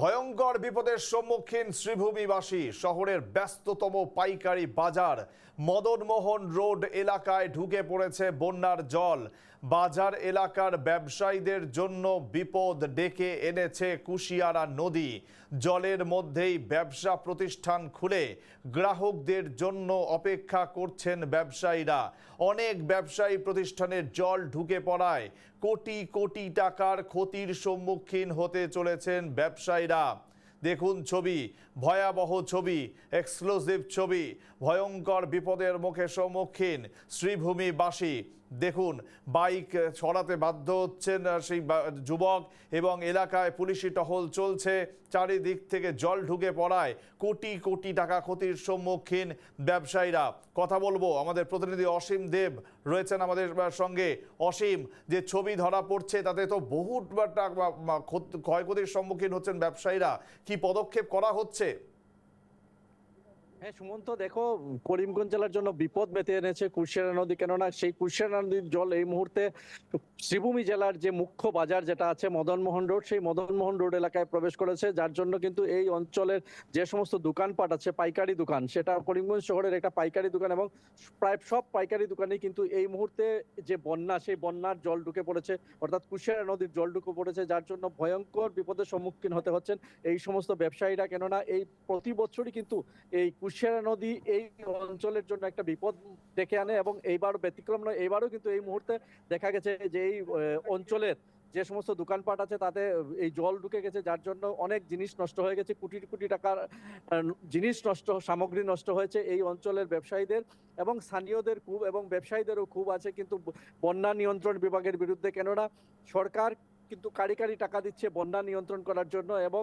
ভয়ঙ্কর বিপদের সম্মুখীন শ্রীভূমিবাসী শহরের ব্যস্ততম পাইকারি বাজার, মদনমোহন রোড এলাকায় ঢুকে পড়েছে বন্যার জল। বাজার এলাকার ব্যবসায়ীদের জন্য বিপদ ডেকে এনেছে কুশিয়ারা নদী। জলের মধ্যেই ব্যবসা প্রতিষ্ঠান খুলে গ্রাহকদের জন্য অপেক্ষা করছেন ব্যবসায়ীরা। অনেক ব্যবসায়ী প্রতিষ্ঠানের জল ঢুকে পড়ায়। কোটি কোটি টাকার ক্ষতির সম্মুখীন হতে চলেছেন ব্যবসায়ীরা। দেখুন ছবি, ভয়াবহ ছবি এক্সক্লুসিভ ছবি, ভয়ঙ্কর বিপদের মুখে সম্মুখীন শ্রীভূমিবাসী। দেখুন, বাইক ছড়াতে বাধ্য হচ্ছেন সেই যুবক এবং এলাকায় পুলিশি টহল চলছে। চারিদিক থেকে জল ঢুকে পড়ায় কোটি কোটি টাকা ক্ষতির সম্মুখীন ব্যবসায়ীরা। কথা বলব, আমাদের প্রতিনিধি অসীম দেব রয়েছেন আমাদের সঙ্গে। অসীম, যে ছবি ধরা পড়ছে, তাতে তো বহু ক্ষয়ক্ষতির সম্মুখীন হচ্ছেন ব্যবসায়ীরা। কি পদক্ষেপ করা হচ্ছে? হ্যাঁ সুমন্ত, দেখো, করিমগঞ্জ জেলার জন্য বিপদ মেতে এনেছে কুশিয়ারা নদী। কেননা সেই কুশিয়ারা নদীর জল এই মুহূর্তে শ্রীভূমি জেলার যে মুখ্য বাজার যেটা আছে মদনমোহন রোড, সেই মদনমোহন রোড এলাকায় প্রবেশ করেছে, যার জন্য কিন্তু এই অঞ্চলের যে সমস্ত দোকানপাট আছে, পাইকারি দোকান, সেটা করিমগঞ্জ শহরের একটা পাইকারি দোকান এবং প্রায় সব পাইকারি দোকানেই কিন্তু এই মুহূর্তে যে বন্যা, সেই বন্যার জল ঢুকে পড়েছে, অর্থাৎ কুশিয়ারা নদীর জল ঢুকে পড়েছে, যার জন্য ভয়ঙ্কর বিপদের সম্মুখীন হতে হচ্ছেন এই সমস্ত ব্যবসায়ীরা। কেননা এই প্রতি বছরই কিন্তু এই কুশিয়ারা নদী এই অঞ্চলের জন্য একটা বিপদ ডেকে আনে এবং এইবারও ব্যতিক্রম নয়, এইবারও কিন্তু এই মুহূর্তে দেখা গেছে যে এই অঞ্চলের যে সমস্ত দোকানপাট আছে তাতে, এই জল ঢুকে গেছে, যার জন্য অনেক জিনিস নষ্ট হয়ে গেছে, কোটি কোটি টাকার জিনিস নষ্ট, সামগ্রী নষ্ট হয়েছে এই অঞ্চলের ব্যবসায়ীদের এবং স্থানীয়দের খুব, এবং ব্যবসায়ীদেরও খুব আছে, কিন্তু বন্যা নিয়ন্ত্রণ বিভাগের বিরুদ্ধে কেননা সরকার কিন্তু কারি কারি টাকা দিচ্ছে বন্যা নিয়ন্ত্রণ করার জন্য এবং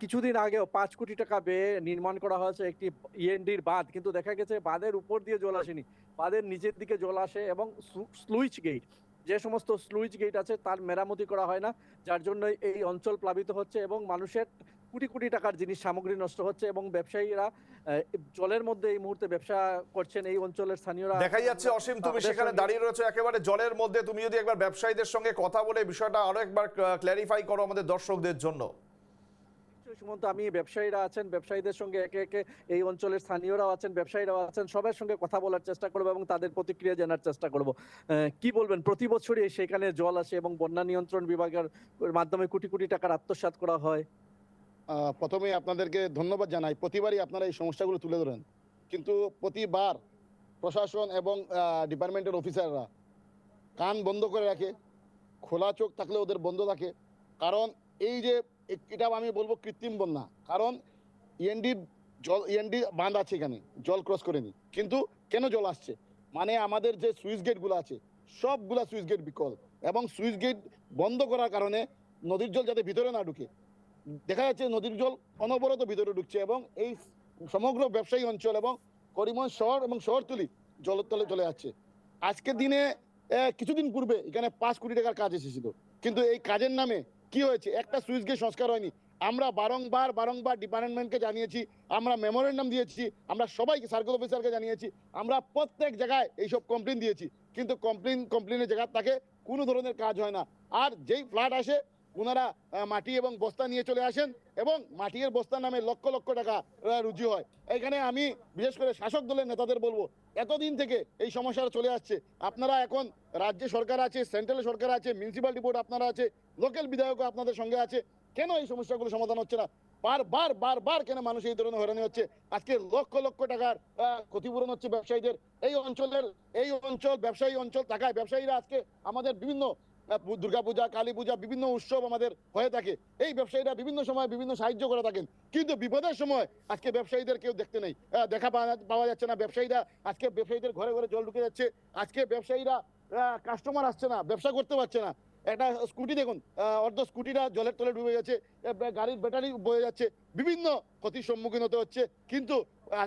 কিছুদিন আগেও পাঁচ কোটি টাকা ব্যয়ে নির্মাণ করা হয়েছে একটি ইএনডির বাঁধ। কিন্তু দেখা গেছে বাঁধের উপর দিয়ে জল আসেনি। বাঁধের নিচের দিকে জল আসে এবং স্লুইচ গেট যে সমস্ত স্লুইচ গেট আছে তার মেরামতি করা হয় না, যার জন্য এই অঞ্চল প্লাবিত হচ্ছে এবং মানুষের কোটি কোটি টাকার জিনিস সামগ্রী নষ্ট হচ্ছে এবং ব্যবসায়ীরা জলের মধ্যে এই মুহূর্তে ব্যবসা করছেন এই অঞ্চলের স্থানীয়রা। দেখাই যাচ্ছে অসীম তুমি সেখানে দাঁড়িয়ে রয়েছে একেবারে জলের মধ্যে। তুমি যদি একবার ব্যবসায়ীদের সঙ্গে কথা বলে বিষয়টা আরও একবার ক্ল্যারিফাই করো আমাদের দর্শকদের জন্য। সুমন্ত আমি ব্যবসায়ীরা আছেন ব্যবসায়ীদের সঙ্গে একে একে এই অঞ্চলের স্থানীয়রাও আছেন ব্যবসায়ীরাও আছেন সবার সঙ্গে কথা বলার চেষ্টা করব এবং তাদের প্রতিক্রিয়া জানার চেষ্টা করব। আহ, কি বলবেন? প্রতি বছরই সেখানে জল আসে এবং বন্যা নিয়ন্ত্রণ বিভাগের মাধ্যমে কোটি কোটি টাকার আত্মসাৎ করা হয়। প্রথমে আপনাদেরকে ধন্যবাদ জানাই। প্রতিবারই আপনারা এই সমস্যাগুলো তুলে ধরেন। কিন্তু প্রতিবার প্রশাসন এবং ডিপার্টমেন্টের অফিসাররা কান বন্ধ করে রাখে, খোলা চোখ থাকলে ওদের বন্ধ থাকে। কারণ এই যে এটা আমি বলব কৃত্রিম বন্যা। কারণ ইএনডি জল ইএনডি বাঁধ আছে এখানে, জল ক্রস করেনি। কিন্তু কেন জল আসছে? মানে আমাদের যে সুইচ গেটগুলো আছে, সবগুলা সুইচ গেট বিকল। এবং সুইচ গেট বন্ধ করার কারণে নদীর জল যাতে ভিতরে না ঢুকে দেখা যাচ্ছে নদীর জল অনবরত ভিতরে ঢুকছে এবং এই সমগ্র ব্যবসায়ী অঞ্চল এবং করিমগঞ্জ শহর এবং শহরতলি জলের তলে চলে যাচ্ছে। আজকের দিনে কিছুদিন পূর্বে এখানে পাঁচ কোটি টাকার কাজ এসেছিল। কিন্তু এই কাজের নামে কি হয়েছে? একটা সুইচ গেট সংস্কার হয়নি। আমরা বারংবার বারংবার ডিপার্টমেন্টকে জানিয়েছি, আমরা মেমোরেন্ডাম দিয়েছি, আমরা সবাইকে, সার্কেল অফিসারকে জানিয়েছি, আমরা প্রত্যেক জায়গায় এইসব কমপ্লেন দিয়েছি। কিন্তু কমপ্লেন কমপ্লেনের জায়গা তাকে কোনো ধরনের কাজ হয় না। আর যেই ফ্ল্যাট আসে ওনারা মাটি এবং বস্তা নিয়ে চলে আসেন এবং মাটির বস্তার নামে লক্ষ লক্ষ টাকা রুজি হয়। এখানে আমি বিশেষ করে শাসক দলের নেতাদের বলব, এতদিন থেকে এই সমস্যাটা চলে আসছে। আপনারা এখন রাজ্য সরকার আছে, সেন্ট্রাল সরকার আছে মিউনিসিপালিটি বোর্ড আপনারা আছে লোকাল বিধায়কও আপনাদের সঙ্গে আছে। কেন এই সমস্যাগুলো সমাধান হচ্ছে না? বারবার বারবার কেন মানুষ এই ধরনের হয়রানি হচ্ছে? আজকে লক্ষ লক্ষ টাকার ক্ষতিপূরণ হচ্ছে ব্যবসায়ীদের। এই অঞ্চলের, এই অঞ্চল, ব্যবসায়ী অঞ্চল থাকায় ব্যবসায়ীরা আজকে আমাদের বিভিন্ন দুর্গাপূজা কালী পূজা বিভিন্ন উৎসব আমাদের হয়ে থাকে। এই ব্যবসায়ীরা বিভিন্ন সময় বিভিন্ন সাহায্য করে থাকেন। কিন্তু বিপদের সময় আজকে ব্যবসায়ীদের কেউ দেখতে নেই। দেখা পাওয়া- যাচ্ছে না। ব্যবসায়ীরা আজকে ব্যবসায়ীদের ঘরে ঘরে জল ঢুকে যাচ্ছে। আজকে ব্যবসায়ীরা কাস্টমার আসছে না, ব্যবসা করতে পারছে না। একটা স্কুটি দেখুন অর্ধ স্কুটিটা জলের তলে ডুবে বে- গাড়ির ব্যাটারি বয়ে যাচ্ছে। বিভিন্ন ক্ষতির সম্মুখীন হতে হচ্ছে। কিন্তু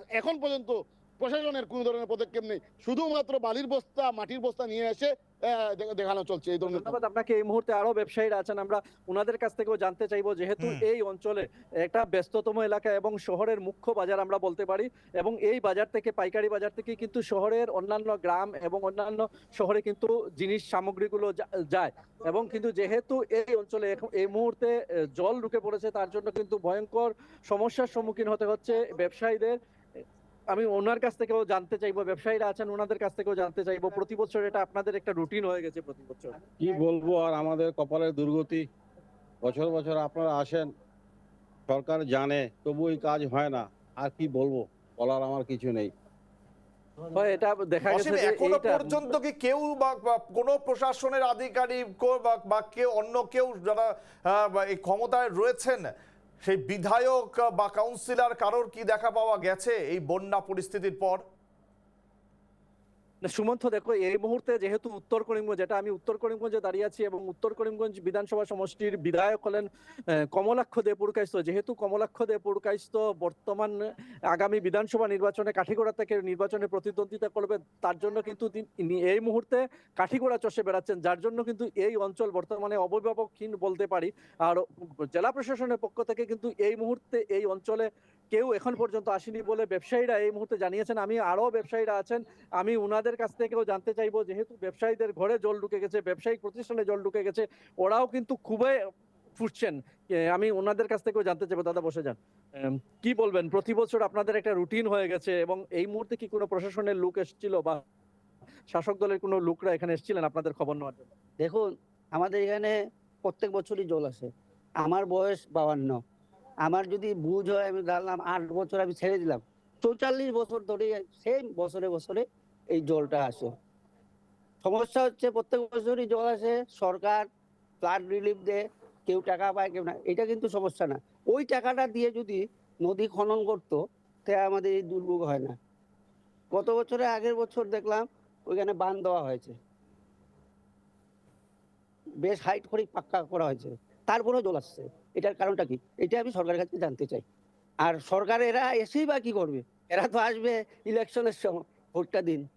এখন পর্যন্ত প্রশাসনের কোনো ধরনের পদক্ষেপ নেই। শুধুমাত্র বালির বস্তা মাটির বস্তা নিয়ে এসে দেখানো চলছে এই ধরনের। ধন্যবাদ আপনাকে এই মুহূর্তে আরও ব্যবসায়ীরা আছেন। আমরা ওনাদের কাছ থেকেও জানতে চাইব যেহেতু এই অঞ্চলে একটা ব্যস্ততম এলাকা এবং শহরের মুখ্য বাজার আমরা বলতে পারি এবং এই বাজার থেকে পাইকারি বাজার থেকে কিন্তু শহরের অন্যান্য গ্রাম এবং অন্যান্য শহরে কিন্তু জিনিস সামগ্রীগুলো যায়। এবং কিন্তু যেহেতু এই অঞ্চলে এই মুহূর্তে জল ঢুকে পড়েছে তার জন্য কিন্তু ভয়ঙ্কর সমস্যার সম্মুখীন হতে হচ্ছে ব্যবসায়ীদের। আমি ওনার কাছ থেকেও জানতে চাইব ব্যবসায়ীরা আছেন ওনাদের কাছ থেকেও জানতে চাইব। প্রতি বছর এটা আপনাদের একটা রুটিন হয়ে গেছে প্রতি বছর। কি বলব আর আমাদের কপালের দুর্গতি। বছর বছর আপনারা আসেন সরকার জানে তবু এই কাজ হয় না। আর কি বলব বলার আমার কিছু নেই। হয় এটা দেখা গেছে অসীম, যে এখনও পর্যন্ত কি কেউ বা বা কোনো প্রশাসনের আধিকারিক বা- বা কেউ অন্য কেউ যারা এই ক্ষমতায় রয়েছেন সেই বিধায়ক বা কাউন্সিলর কারোর কি দেখা পাওয়া গেছে? এই বন্যা পরিস্থিতির পর সুমন্ত, দেখো, এই মুহূর্তে যেহেতু উত্তর করিমগঞ্জ, যেটা আমি উত্তর করিমগঞ্জে দাঁড়িয়ে আছি এবং উত্তর করিমগঞ্জ বিধানসভা সমষ্টির বিধায়ক হলেন কমলাক্ষ দে পুরকাইস্ত যেহেতু কমলাক্ষ দে পুরকাইস্ত বর্তমান আগামী বিধানসভা নির্বাচনে কাঠিগোড়া থেকে নির্বাচনে প্রতিদ্বন্দ্বিতা করবে, তার জন্য কিন্তু এই মুহূর্তে কাঠিগোড়া চষে বেড়াচ্ছেন, যার জন্য কিন্তু এই অঞ্চল বর্তমানে অভিভাবকহীন বলতে পারি। আর জেলা প্রশাসনের পক্ষ থেকে কিন্তু এই মুহূর্তে এই অঞ্চলে কেউ এখন পর্যন্ত আসেনি বলে ব্যবসায়ীরা এই মুহূর্তে জানিয়েছেন। আমি আরও ব্যবসায়ীরা আছেন, আমি উনাদের কাছ থেকেও জানতে চাইব, যেহেতু ব্যবসায়ীদের ঘরে জল ঢুকে গেছে ব্যবসায়িক প্রতিষ্ঠানে জল ঢুকে গেছে, ওরাও কিন্তু খুবই ফুটছেন। আমি ওনাদের কাছ থেকেও জানতে চাইব, দাদা বসে যান। কি বলবেন? প্রতি বছর আপনাদের একটা রুটিন হয়ে গেছে এবং এই মুহূর্তে কি কোনো প্রশাসনের লোক এসেছিল বা শাসক দলের কোনো লোকরা এখানে এসেছিলেন আপনাদের খবর নেওয়ার জন্য? দেখুন, আমাদের এখানে প্রত্যেক বছরই জল আসে। আমার বয়স বাউান্ন আমার যদি বুঝ হয়, আমি দাঁড়ালাম আট বছর আমি ছেড়ে দিলাম। চৌচল্লিশ বছর ধরে সেম বছরে বছরে এই জলটা আসে। সমস্যা হচ্ছে প্রত্যেক বছরই জল আসে, সরকার ফ্লাড রিলিফ দেয়, কেউ টাকা পায়, কেউ না। এটা কিন্তু সমস্যা না। ওই টাকাটা দিয়ে যদি নদী খনন করতো তাহলে আমাদের এই দুর্ভোগ হয় না। গত বছরে, আগের বছর দেখলাম, ওইখানে বান দেওয়া হয়েছে। বেশ হাইট করে পাক্কা করা হয়েছে। তারপরেও জল আসছে। এটার কারণটা কি? এটা আমি সরকারের কাছে জানতে চাই। আর সরকার এরা এসেই বা কি করবে? এরা তো আসবে ইলেকশনের সময়, ভোটটা দিন।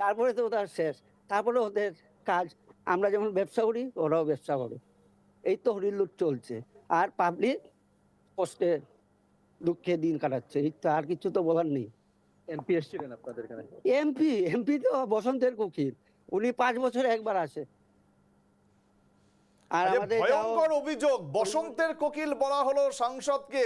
তারপরে তো ওদের শেষ। তারপরে ওদের কাজ। আমরা যেমন ব্যবসা করি ওরাও ব্যবসা করে। এই তো হরিলুট চলছে। আর পাবলিক কষ্টে দুঃখে দিন কাটাচ্ছে। এই তো আর কিছু তো বলার নেই। এমপি এসছিলেন আপনাদের এখানে? এমপি এমপি তো বসন্তের কুকির উনি পাঁচ বছরে একবার আসে। আর আমাদের ভয়ঙ্কর অভিযোগ। বসন্তের কোকিল বলা হলো সাংসদকে।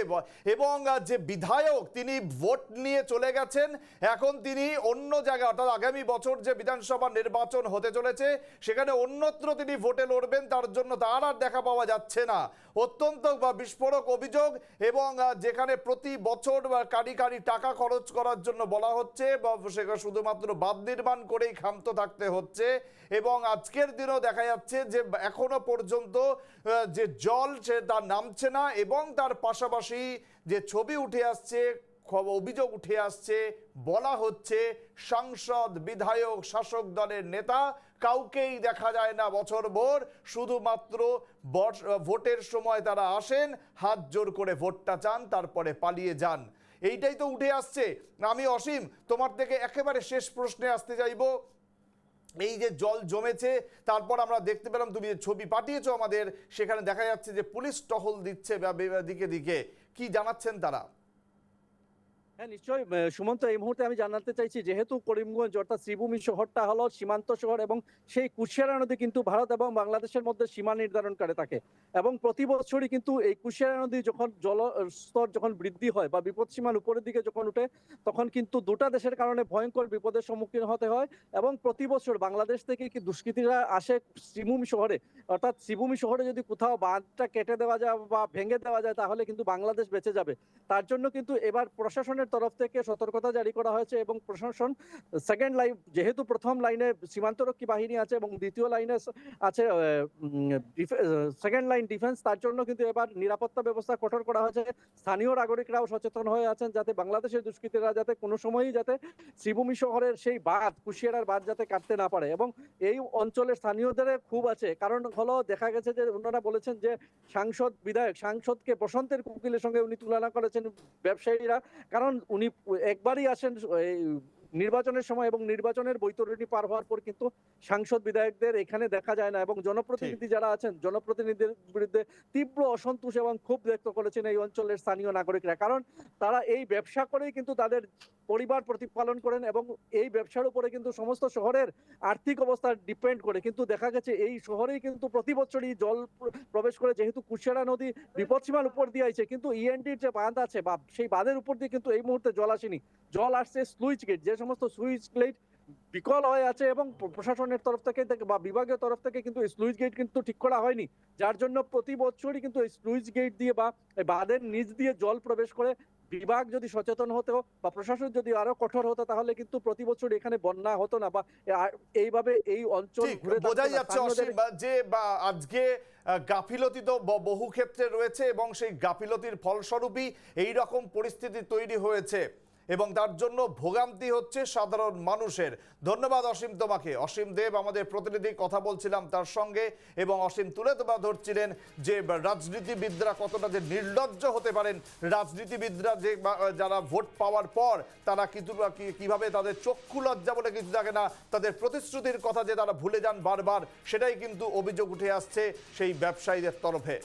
এবং যে বিধায়ক তিনি ভোট নিয়ে চলে গেছেন। এখন তিনি অন্য জায়গায় অর্থাৎ আগামী বছর যে বিধানসভা নির্বাচন হতে চলেছে সেখানে অন্যত্র তিনি ভোটে লড়বেন তার জন্য তার আর দেখা পাওয়া যাচ্ছে না। অত্যন্ত বা বিস্ফোরক অভিযোগ এবং যেখানে প্রতি বছর বা কারি কারি টাকা খরচ করার জন্য বলা হচ্ছে বা সেখানে শুধুমাত্র বাদ নির্মাণ করেই ক্ষান্ত থাকতে হচ্ছে। এবং আজকের দিনও দেখা যাচ্ছে যে এখনও পর্যন্ত যে জল সে তার নামছে না এবং তার পাশাপাশি যে ছবি উঠে আসছে অভিযোগ উঠে আসছে, বলা হচ্ছে সাংসদ, বিধায়ক, শাসক দলের নেতা কাউকেই দেখা যায় না বছর ভোর। শুধুমাত্র ভোটের সময় তারা আসেন, হাত জোর করে ভোটটা চান, তারপরে পালিয়ে যান। এইটাই তো উঠে আসছে। আমি অসীম, তোমার থেকে একেবারে শেষ প্রশ্নে আসতে চাইব এই যে জল জমেছে, তারপর আমরা দেখতে পেলাম তুমি যে ছবি পাঠিয়েছো আমাদের, সেখানে দেখা যাচ্ছে যে পুলিশ টহল দিচ্ছে দিকে দিকে। কি জানাচ্ছেন তারা? হ্যাঁ নিশ্চয়ই সুমন্ত, এই মুহূর্তে আমি জানাতে চাইছি, যেহেতু করিমগঞ্জ অর্থাৎ শ্রীভূমি শহরটা হলো সীমান্ত শহর এবং সেই কুশিয়ারা নদী কিন্তু ভারত এবং বাংলাদেশের মধ্যে সীমা নির্ধারণ করে থাকে এবং প্রতি বছরই কিন্তু এই কুশিয়ারা নদী যখন জল, স্তর যখন বৃদ্ধি হয় বা বিপদ সীমার উপরের দিকে যখন উঠে, তখন কিন্তু দুটা দেশের কারণে ভয়ঙ্কর বিপদের সম্মুখীন হতে হয় এবং প্রতি বছর বাংলাদেশ থেকে কি দুষ্কৃতীরা আসে শ্রীভূমি শহরে? অর্থাৎ শ্রীভূমি শহরে যদি কোথাও বাঁধটা কেটে দেওয়া যায় বা ভেঙে দেওয়া যায়, তাহলে কিন্তু বাংলাদেশ বেঁচে যাবে। তার জন্য কিন্তু এবার প্রশাসনের তরফ থেকে সতর্কতা জারি করা হয়েছে এবং প্রশাসন সেকেন্ড লাইন যেহেতু প্রথম লাইনে সীমান্তরক্ষী বাহিনী আছে এবং দ্বিতীয় লাইনে আছে সেকেন্ড লাইন ডিফেন্স তার জন্য কিন্তু এবার নিরাপত্তা ব্যবস্থা কঠোর করা হয়েছে। স্থানীয় নাগরিকরাও সচেতন হয়ে আছেন যাতে বাংলাদেশের দুষ্কৃতীরা যাতে কোনো সময়ই যাতে শ্রীভূমি শহরের সেই বাঁধ, কুশিয়ারার বাঁধ যাতে কাটতে না পারে এবং এই অঞ্চলের স্থানীয়দের খুব আছে। কারণ হলো দেখা গেছে যে ওনারা বলেছেন যে সাংসদ, বিধায়ক, সাংসদকে বসন্তের কুকিলের সঙ্গে উনি তুলনা করেছেন ব্যবসায়ীরা। কারণ কারণ উনি একবারই আসেন নির্বাচনের সময় এবং নির্বাচনের বৈতরণী পার হওয়ার পর কিন্তু সাংসদ বিধায়কদের এখানে দেখা যায় না এবং জনপ্রতিনিধি যারা আছেন জনপ্রতিনিধিদের বিরুদ্ধে তীব্র অসন্তোষ এবং ক্ষোভ ব্যক্ত করেছেন এই অঞ্চলের স্থানীয় নাগরিকরা। কারণ তারা এই ব্যবসা করেই কিন্তু তাদের পরিবার প্রতিপালন করেন এবং এই ব্যবসার উপরে কিন্তু সমস্ত শহরের আর্থিক অবস্থা ডিপেন্ড করে। কিন্তু দেখা গেছে এই শহরেই কিন্তু প্রতি বছরই জল প্রবেশ করে যেহেতু কুশিয়ারা নদী বিপদসীমার উপর দিয়ে আইছে কিন্তু ইএনডির যে বাঁধ আছে বা সেই বাঁধের উপর দিয়ে কিন্তু এই মুহূর্তে জল আসেনি। জল আসছে সুইচ গেট যে সমস্ত সুইচ গেট বিকল হয়ে আছে এবং প্রশাসনের তরফ থেকে বা বিভাগীয় তরফ থেকে কিন্তু স্লুইস গেট কিন্তু ঠিক করা হয়নি। যার জন্য প্রতি বছরই কিন্তু এই স্লুইস গেট দিয়ে বা বাঁধের নিচ দিয়ে জল প্রবেশ করে বিভাগ যদি সচেতন হতো বা প্রশাসন যদি আরও কঠোর হতো তাহলে কিন্তু প্রতি বছর এখানে বন্যা হতো না বা এইভাবে এই অঞ্চল ঘুরে বোঝাই যাচ্ছে যে আজকে গাফিলতি তো বহু ক্ষেত্রে রয়েছে এবং সেই গাফিলতির ফলস্বরূপই এই রকম পরিস্থিতি তৈরি হয়েছে। এবং তার জন্য ভোগান্তি হচ্ছে সাধারণ মানুষের। ধন্যবাদ অসীম তোমাকে। অসীম দেব আমাদের প্রতিনিধি, কথা বলছিলাম তার সঙ্গে এবং অসীম তুলে তোলা ধরছিলেন যে রাজনীতিবিদরা কতটা যে নির্লজ্জ হতে পারেন। রাজনীতিবিদরা যে যারা ভোট পাওয়ার পর তারা কিন্তু কীভাবে তাদের চক্ষু লজ্জা বলে কিছু থাকে না। তাদের প্রতিশ্রুতির কথা যে তারা ভুলে যান বারবার, সেটাই কিন্তু অভিযোগ উঠে আসছে সেই ব্যবসায়ীদের তরফে।